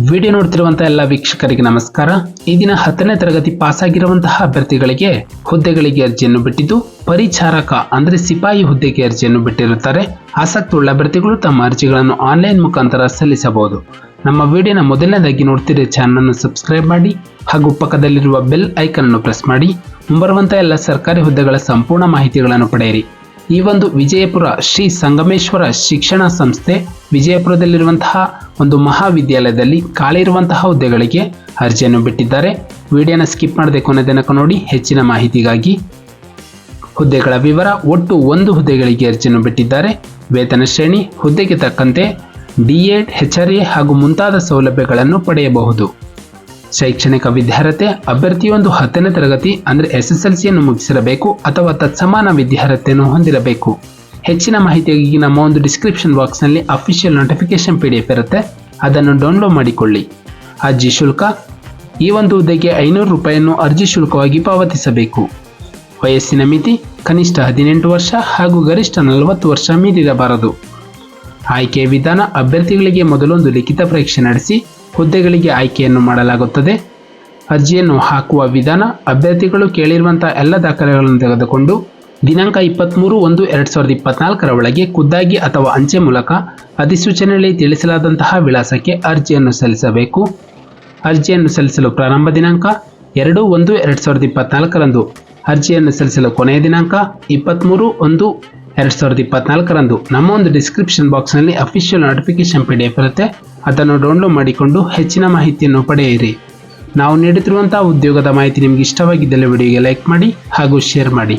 Video ನೋಡ್ತಿರುವಂತಹ ಎಲ್ಲ ವೀಕ್ಷಕರಿಗೆ ನಮಸ್ಕಾರ. ಈ ದಿನ ಹತ್ತನೇ ತರಗತಿ ಪಾಸ್ ಆಗಿರುವಂತಹ ಅಭ್ಯರ್ಥಿಗಳಿಗೆ ಹುದ್ದೆಗಳಿಗೆ ಅರ್ಜಿಯನ್ನು ಬಿಟ್ಟಿದ್ದು, ಪರಿಚಾರಕ ಅಂದ್ರೆ ಸಿಪಾಯಿ ಹುದ್ದೆಗೆ ಅರ್ಜಿಯನ್ನು ಬಿಟ್ಟಿರುತ್ತಾರೆ. ಆಸಕ್ತಿ ಉಳ್ಳ ಅಭ್ಯರ್ಥಿಗಳು ತಮ್ಮ ಅರ್ಜಿಗಳನ್ನು ಆನ್ಲೈನ್ ಮುಖಾಂತರ ಸಲ್ಲಿಸಬಹುದು. ನಮ್ಮ ವಿಡಿಯೋನ ಮೊದಲನೇದಾಗಿ ನೋಡ್ತಿರೋ ಚಾನಲ್ ಅನ್ನು ಸಬ್ಸ್ಕ್ರೈಬ್ ಮಾಡಿ ಹಾಗೂ ಪಕ್ಕದಲ್ಲಿರುವ ಬೆಲ್ ಐಕನ್ ಅನ್ನು ಪ್ರೆಸ್ ಮಾಡಿ. ಮುಂಬರುವಂತಹ ಎಲ್ಲ ಸರ್ಕಾರಿ ಹುದ್ದೆಗಳ ಸಂಪೂರ್ಣ ಮಾಹಿತಿಗಳನ್ನು ಪಡೆಯಿರಿ. ಈ ಒಂದು ವಿಜಯಪುರ ಶ್ರೀ ಸಂಗಮೇಶ್ವರ ಶಿಕ್ಷಣ ಸಂಸ್ಥೆ ವಿಜಯಪುರದಲ್ಲಿರುವಂತಹ ಒಂದು ಮಹಾವಿದ್ಯಾಲಯದಲ್ಲಿ ಖಾಲಿ ಇರುವಂತಹ ಹುದ್ದೆಗಳಿಗೆ ಅರ್ಜಿಯನ್ನು ಬಿಟ್ಟಿದ್ದಾರೆ. ವಿಡಿಯೋನ ಸ್ಕಿಪ್ ಮಾಡದೆ ಕೊನೆ ತನಕ ನೋಡಿ ಹೆಚ್ಚಿನ ಮಾಹಿತಿಗಾಗಿ. ಹುದ್ದೆಗಳ ವಿವರ ಒಟ್ಟು ಒಂದು ಹುದ್ದೆಗಳಿಗೆ ಅರ್ಜಿಯನ್ನು ಬಿಟ್ಟಿದ್ದಾರೆ. ವೇತನ ಶ್ರೇಣಿ, ಹುದ್ದೆಗೆ ತಕ್ಕಂತೆ D Ed, H R A ಹಾಗೂ ಮುಂತಾದ ಸೌಲಭ್ಯಗಳನ್ನು ಪಡೆಯಬಹುದು. ಶೈಕ್ಷಣಿಕ ವಿದ್ಯಾರ್ಹತೆ, ಅಭ್ಯರ್ಥಿಯೊಂದು ಹತ್ತನೇ ತರಗತಿ ಅಂದರೆ ಎಸ್ ಎಸ್ ಎಲ್ ಸಿಯನ್ನು ಮುಗಿಸಿರಬೇಕು ಅಥವಾ ತತ್ಸಮಾನ ವಿದ್ಯಾರ್ಹತೆಯನ್ನು ಹೊಂದಿರಬೇಕು. ಹೆಚ್ಚಿನ ಮಾಹಿತಿಗಾಗಿ ನಮ್ಮ ಒಂದು ಡಿಸ್ಕ್ರಿಪ್ಷನ್ ಬಾಕ್ಸ್ನಲ್ಲಿ official notification P D F ಇರುತ್ತೆ. ಅದನ್ನು ಡೌನ್ಲೋಡ್ ಮಾಡಿಕೊಳ್ಳಿ. ಅರ್ಜಿ ಶುಲ್ಕ, ಈ ಒಂದು ಹುದ್ದೆಗೆ ಐನೂರು ರೂಪಾಯಿಯನ್ನು ಅರ್ಜಿ ಶುಲ್ಕವಾಗಿ ಪಾವತಿಸಬೇಕು. ವಯಸ್ಸಿನ ಮಿತಿ, ಕನಿಷ್ಠ ಹದಿನೆಂಟು ವರ್ಷ ಹಾಗೂ ಗರಿಷ್ಠ ನಲವತ್ತು ವರ್ಷ ಮೀರಿರಬಾರದು. ಆಯ್ಕೆಯ ವಿಧಾನ, ಅಭ್ಯರ್ಥಿಗಳಿಗೆ ಮೊದಲೊಂದು ಲಿಖಿತ ಪರೀಕ್ಷೆ ನಡೆಸಿ ಹುದ್ದೆಗಳಿಗೆ ಆಯ್ಕೆಯನ್ನು ಮಾಡಲಾಗುತ್ತದೆ. ಅರ್ಜಿಯನ್ನು ಹಾಕುವ ವಿಧಾನ, ಅಭ್ಯರ್ಥಿಗಳು ಕೇಳಿರುವಂತಹ ಎಲ್ಲ ದಾಖಲೆಗಳನ್ನು ತೆಗೆದುಕೊಂಡು ದಿನಾಂಕ ಇಪ್ಪತ್ತ್ಮೂರು ಒಂದು ಎರಡು ಸಾವಿರದ ಇಪ್ಪತ್ನಾಲ್ಕರ ಒಳಗೆ ಖುದ್ದಾಗಿ ಅಥವಾ ಅಂಚೆ ಮೂಲಕ ಅಧಿಸೂಚನೆಯಲ್ಲಿ ತಿಳಿಸಲಾದಂತಹ ವಿಳಾಸಕ್ಕೆ ಅರ್ಜಿಯನ್ನು ಸಲ್ಲಿಸಬೇಕು. ಅರ್ಜಿಯನ್ನು ಸಲ್ಲಿಸಲು ಪ್ರಾರಂಭ ದಿನಾಂಕ ಎರಡು ಒಂದು ಎರಡು ಸಾವಿರದ ಇಪ್ಪತ್ನಾಲ್ಕರಂದು. ಅರ್ಜಿಯನ್ನು ಸಲ್ಲಿಸಲು ಕೊನೆಯ ದಿನಾಂಕ ಇಪ್ಪತ್ತ್ಮೂರು ಒಂದು ಎರಡು ಸಾವಿರದ ಇಪ್ಪತ್ನಾಲ್ಕರಂದು ನಮ್ಮ ಒಂದು ಡಿಸ್ಕ್ರಿಪ್ಷನ್ ಬಾಕ್ಸ್ನಲ್ಲಿ official notification P D F ಇರುತ್ತೆ. ಅದನ್ನು ಡೌನ್ಲೋಡ್ ಮಾಡಿಕೊಂಡು ಹೆಚ್ಚಿನ ಮಾಹಿತಿಯನ್ನು ಪಡೆಯಿರಿ. ನಾವು ನೀಡುತ್ತಿರುವಂತಹ ಉದ್ಯೋಗದ ಮಾಹಿತಿ ನಿಮಗೆ ಇಷ್ಟವಾಗಿದ್ದಲ್ಲಿ ವಿಡಿಯೋಗೆ ಲೈಕ್ ಮಾಡಿ ಹಾಗೂ ಶೇರ್ ಮಾಡಿ.